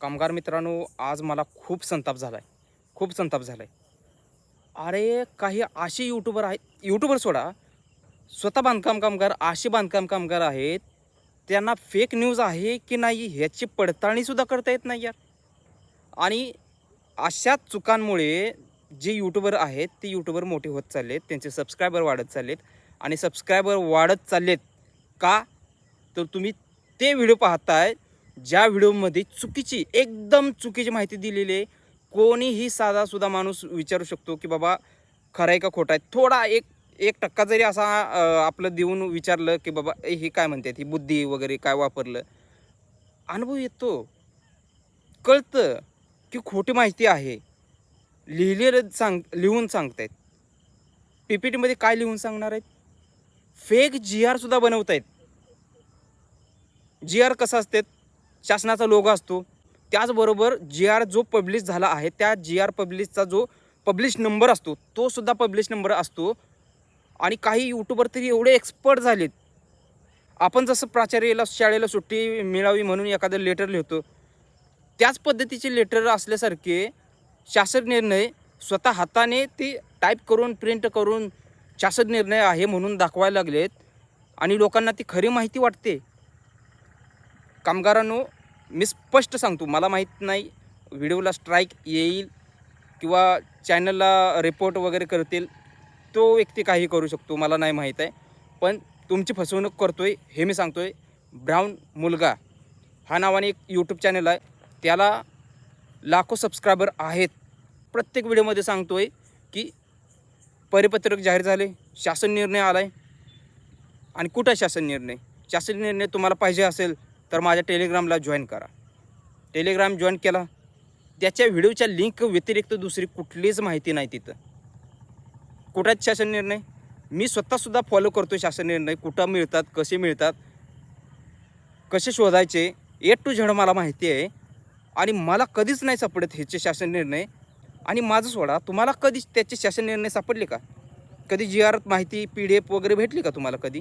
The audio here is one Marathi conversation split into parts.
कामगार मित्रांनो आज मला खूप संताप झाला आहे खूप संताप झाला आहे अरे काही असे यूट्यूबर आहेत यूट्यूबर सोडा. स्वतः बांधकाम कामगार असे बांधकाम कामगार आहेत. त्यांना फेक न्यूज आहे की नाही ह्याची पडताळणीसुद्धा करता येत नाही यार. आणि अशा चुकांमुळे जे यूट्यूबर आहेत ते यूट्यूबर मोठे होत चाललेत त्यांचे सबस्क्रायबर वाढत चाललेत. आणि सबस्क्रायबर वाढत चाललेत का? तर तुम्ही ते व्हिडिओ पाहताय ज्या व्हिडिओमध्ये चुकीची एकदम चुकीची माहिती दिलेली आहे कोणीही साधा सुद्धा माणूस विचारू शकतो की बाबा खरं आहे का खोटं आहे? थोडा एक एक टक्का जरी असा आपलं देऊन विचारलं की बाबा हे काय म्हणतात ही बुद्धी वगैरे काय वापरलं? अनुभव येतो. कळतं की खोटी माहिती आहे. लिहिलेलं सांग लिहून सांगतायत. पी पी टीमध्ये काय लिहून सांगणार आहेत? फेक जी आरसुद्धा बनवत आहेत जी आर कसं असतात? शासनाचा लोगो असतो. त्याचबरोबर जी आर जो पब्लिश झाला आहे त्या जी आर पब्लिशचा जो पब्लिश नंबर असतो तो सुद्धा पब्लिश नंबर असतो. आणि काही यूट्यूबर तरी एवढे एक्सपर्ट झालेत. आपण जसं प्राचार्याला शाळेला सुट्टी मिळावी म्हणून एखादं लेटर लिहितो त्याच पद्धतीचे लेटर असल्यासारखे शासन निर्णय स्वतः हाताने ते टाईप करून प्रिंट करून शासन निर्णय आहे म्हणून दाखवायला लागलेत. आणि लोकांना ती खरी माहिती वाटते. कामगारांनो मी स्पष्ट सांगतो मला माहीत नाही व्हिडिओला स्ट्राईक येईल किंवा चॅनलला रिपोर्ट वगैरे करतील तो व्यक्ती काही करू शकतो मला नाही माहीत आहे. पण तुमची फसवणूक करतो आहे हे मी सांगतो आहे ब्राऊन मुलगा हा नावाने एक यूट्यूब चॅनल आहे त्याला लाखो सबस्क्रायबर आहेत. प्रत्येक व्हिडिओमध्ये सांगतो आहे की परिपत्रक जाहीर झाले शासन निर्णय आला आहे आणि कुठं शासन निर्णय? शासन निर्णय तुम्हाला पाहिजे असेल तर माझ्या टेलिग्रामला जॉईन करा. टेलिग्राम जॉईन केला. त्याच्या व्हिडिओच्या लिंक व्यतिरिक्त दुसरी कुठलीच माहिती नाही तिथं. कुठं शासन निर्णय? मी स्वतःसुद्धा फॉलो करतो शासन निर्णय. कुठं मिळतात कसे मिळतात कसे शोधायचे ए टू झेड मला माहिती आहे. आणि मला कधीच नाही सापडत ह्याचे शासन निर्णय. आणि माझं सोडा तुम्हाला कधीच त्याचे शासन निर्णय सापडले का? कधी जी आर माहिती पी डी एफ वगैरे भेटली का तुम्हाला कधी?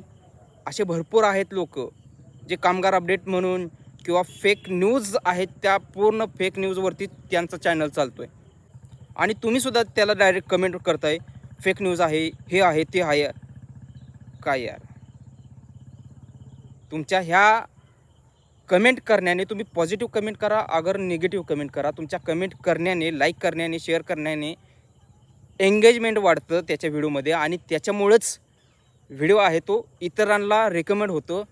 असे भरपूर आहेत लोक. जे कामगार अपडेट म्हणून किंवा फेक न्यूज आहेत त्या पूर्ण फेक न्यूजवरती त्यांचा चॅनल चालतो आहे आणि तुम्हीसुद्धा त्याला डायरेक्ट कमेंट करताय फेक न्यूज आहे हे आहे ते आहे. काय यार? तुमच्या ह्या कमेंट करण्याने तुम्ही पॉझिटिव्ह कमेंट करा अगर निगेटिव्ह कमेंट करा. तुमच्या कमेंट करण्याने लाईक करण्याने शेअर करण्याने एंगेजमेंट वाढतं त्याच्या व्हिडिओमध्ये आणि त्याच्यामुळंच व्हिडिओ आहे तो इतरांना रेकमेंड होतो.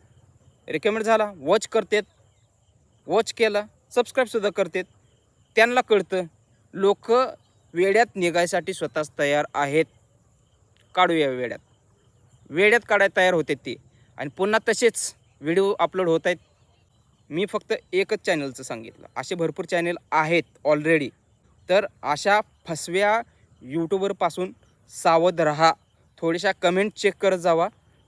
रेकमेंड झाला वॉच करतात वॉच केला सबस्क्राईबसुद्धा करतात. त्यांना कळतं लोक वेड्यात निघायसाठी स्वतःच तयार आहेत. काढूया वेड्यात. वेड्यात काढायला तयार होते ते. आणि पुन्हा तसेच व्हिडिओ अपलोड होत आहेत. मी फक्त एकच चॅनलचं सांगितलं. असे भरपूर चॅनल आहेत ऑलरेडी तर अशा फसव्या यूट्यूबरपासून सावध रहा. थोड्याशा कमेंट चेक करत जावा.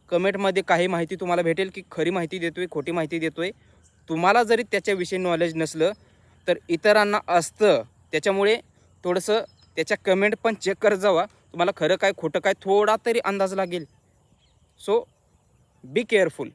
कमेंटमध्ये काही माहिती तुम्हाला भेटेल की खरी माहिती देतो आहे खोटी माहिती देतो आहे तुम्हाला जरी त्याच्याविषयी नॉलेज नसलं तर इतरांना असतं. त्याच्यामुळे थोडंसं त्याच्या कमेंट पण चेक करत जावा. तुम्हाला खरं काय खोटं काय थोडा तरी अंदाज लागेल. So be careful